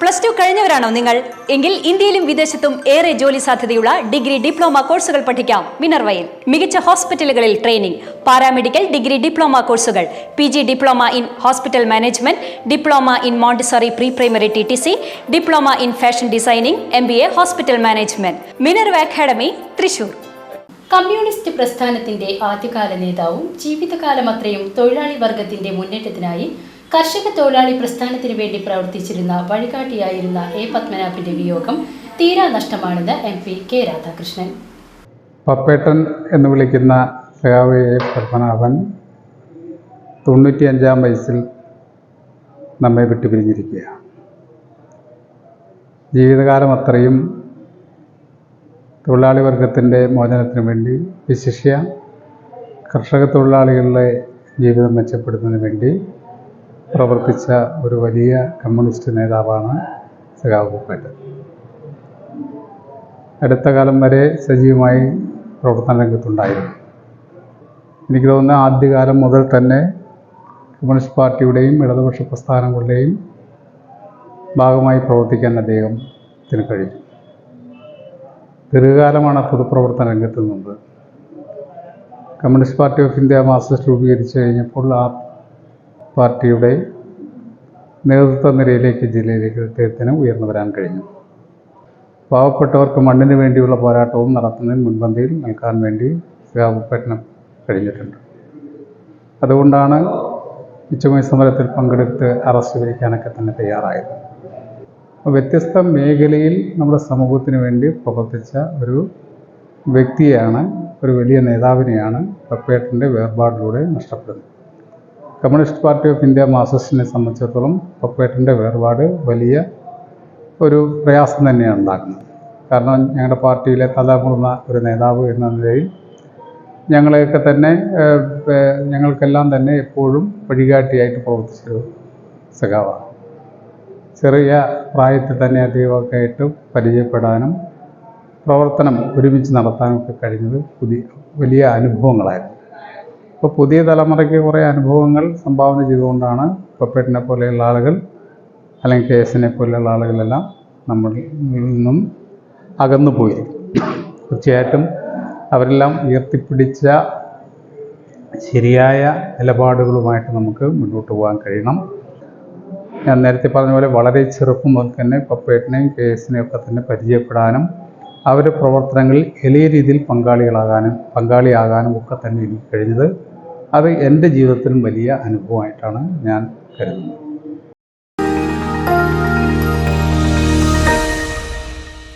Plus two കഴിഞ്ഞവരാണോ നിങ്ങൾ? എങ്കിൽ ഇന്ത്യയിലും വിദേശത്തും ഏറെ ജോലി സാധ്യതയുള്ള ഡിഗ്രി ഡിപ്ലോമ കോഴ്സുകൾ പഠിക്കാം. മിനർവയിൽ മികച്ച ഹോസ്പിറ്റലുകളിൽ ട്രെയിനിംഗ് പാരാമെഡിക്കൽ ഡിഗ്രി ഡിപ്ലോമ കോഴ്സുകൾ P G diploma in hospital management diploma in Montessori pre primary T T C diploma in fashion designing M B A hospital management. Minerva academy Thrissur. Communist പ്രസ്ഥാനത്തിന്റെ ആദ്യകാല നേതാവും ജീവിതകാലമത്രയും തൊഴിലാളി വർഗത്തിന്റെ മുന്നേറ്റത്തിനായി കർഷക തൊഴിലാളി പ്രസ്ഥാനത്തിന് വേണ്ടി പ്രവർത്തിച്ചിരുന്ന വഴികാട്ടിയായിരുന്ന എ പത്മനാഭന്റെ വിയോഗം തീരാ നഷ്ടമാണെന്ന് എം പി കെ രാധാകൃഷ്ണൻ. പപ്പേട്ടൻ എന്ന് വിളിക്കുന്ന സഖാവ് എ പത്മനാഭൻ തൊണ്ണൂറ്റിയഞ്ചാം വയസ്സിൽ നമ്മെ വിട്ടുപിരിഞ്ഞിരിക്കുകയാണ്. ജീവിതകാലം അത്രയും തൊഴിലാളി വർഗത്തിന്റെ മോചനത്തിന് വേണ്ടി വിശിഷ്യ കർഷക തൊഴിലാളികളുടെ ജീവിതം മെച്ചപ്പെടുത്തുന്നതിന് വേണ്ടി പ്രവർത്തിച്ച ഒരു വലിയ കമ്മ്യൂണിസ്റ്റ് നേതാവാണ് സഖാവ് പൂപ്പേട്ട് അടുത്ത കാലം വരെ സജീവമായി പ്രവർത്തന രംഗത്തുണ്ടായിരുന്നു. എനിക്ക് തോന്നുന്നു ആദ്യകാലം മുതൽ തന്നെ കമ്മ്യൂണിസ്റ്റ് പാർട്ടിയുടെയും ഇടതുപക്ഷ പ്രസ്ഥാനങ്ങളുടെയും ഭാഗമായി പ്രവർത്തിക്കാൻ അദ്ദേഹത്തിന് കഴിഞ്ഞു. ദീർഘകാലമാണ് പൊതുപ്രവർത്തന രംഗത്ത് നിന്നത്. Communist Party of India masters രൂപീകരിച്ചു കഴിഞ്ഞപ്പോൾ ആ പാർട്ടിയുടെ നേതൃത്വ നിരയിലേക്ക് ജില്ലയിലേക്ക് അദ്ദേഹത്തിന് ഉയർന്നു വരാൻ കഴിഞ്ഞു. പാവപ്പെട്ടവർക്ക് മണ്ണിന് വേണ്ടിയുള്ള പോരാട്ടവും നടത്തുന്നതിന് മുൻപന്തിയിൽ നിൽക്കാൻ വേണ്ടി സഖാവുപ്പേട്ടന് കഴിഞ്ഞിട്ടുണ്ട്. അതുകൊണ്ടാണ് ഉച്ചമയ സമരത്തിൽ പങ്കെടുത്ത് അറസ്റ്റ് വിളിക്കാനൊക്കെ തന്നെ തയ്യാറായത്. വ്യത്യസ്ത മേഖലയിൽ നമ്മുടെ സമൂഹത്തിന് വേണ്ടി പ്രവർത്തിച്ച ഒരു വ്യക്തിയാണ് ഒരു വലിയ നേതാവിനെയാണ് പപ്പേട്ടന്റെ വേർപാടിലൂടെ നഷ്ടപ്പെടുന്നത്. കമ്മ്യൂണിസ്റ്റ് പാർട്ടി ഓഫ് ഇന്ത്യ മാസസ്റ്റിനെ സംബന്ധിച്ചിടത്തോളം പൊക്കേറ്റിന്റെ വേർപാട് വലിയ ഒരു പ്രയാസം തന്നെയാണ് ഉണ്ടാക്കുന്നത്. കാരണം ഞങ്ങളുടെ പാർട്ടിയിലെ തലമുറുന്ന ഒരു നേതാവ് എന്ന നിലയിൽ ഞങ്ങളെയൊക്കെ തന്നെ ഞങ്ങൾക്കെല്ലാം തന്നെ എപ്പോഴും വഴികാട്ടിയായിട്ട് പ്രവർത്തിച്ചൊരു സഖാവാണ്. ചെറിയ പ്രായത്തിൽ തന്നെ അദ്ദേഹമൊക്കെ ആയിട്ട് പരിചയപ്പെടാനും പ്രവർത്തനം ഒരുമിച്ച് നടത്താനും ഒക്കെ കഴിഞ്ഞത് പുതിയ വലിയ അനുഭവങ്ങളായിരുന്നു. അപ്പോൾ പുതിയ തലമുറയ്ക്ക് കുറേ അനുഭവങ്ങൾ സംഭാവന ചെയ്തുകൊണ്ടാണ് പപ്പേട്ടിനെ പോലെയുള്ള ആളുകൾ അല്ലെങ്കിൽ കെ എസിനെ പോലെയുള്ള ആളുകളെല്ലാം നമ്മളിൽ നിന്നും അകന്നു പോയി തീർച്ചയായിട്ടും അവരെല്ലാം ഉയർത്തിപ്പിടിച്ച ശരിയായ നിലപാടുകളുമായിട്ട് നമുക്ക് മുന്നോട്ട് പോകാൻ കഴിയണം. ഞാൻ നേരത്തെ പറഞ്ഞ പോലെ വളരെ ചെറുപ്പം മുതൽ തന്നെ പപ്പേട്ടിനെയും കെ എസിനെയും ഒക്കെ തന്നെ പരിചയപ്പെടാനും അവരുടെ പ്രവർത്തനങ്ങളിൽ വലിയ രീതിയിൽ പങ്കാളികളാകാനും പങ്കാളിയാകാനും ഒക്കെ തന്നെ എനിക്ക് കഴിഞ്ഞത് അത് എന്റെ ജീവിതത്തിലും വലിയ അനുഭവമായിട്ടാണ് ഞാൻ കരുതുന്നത്.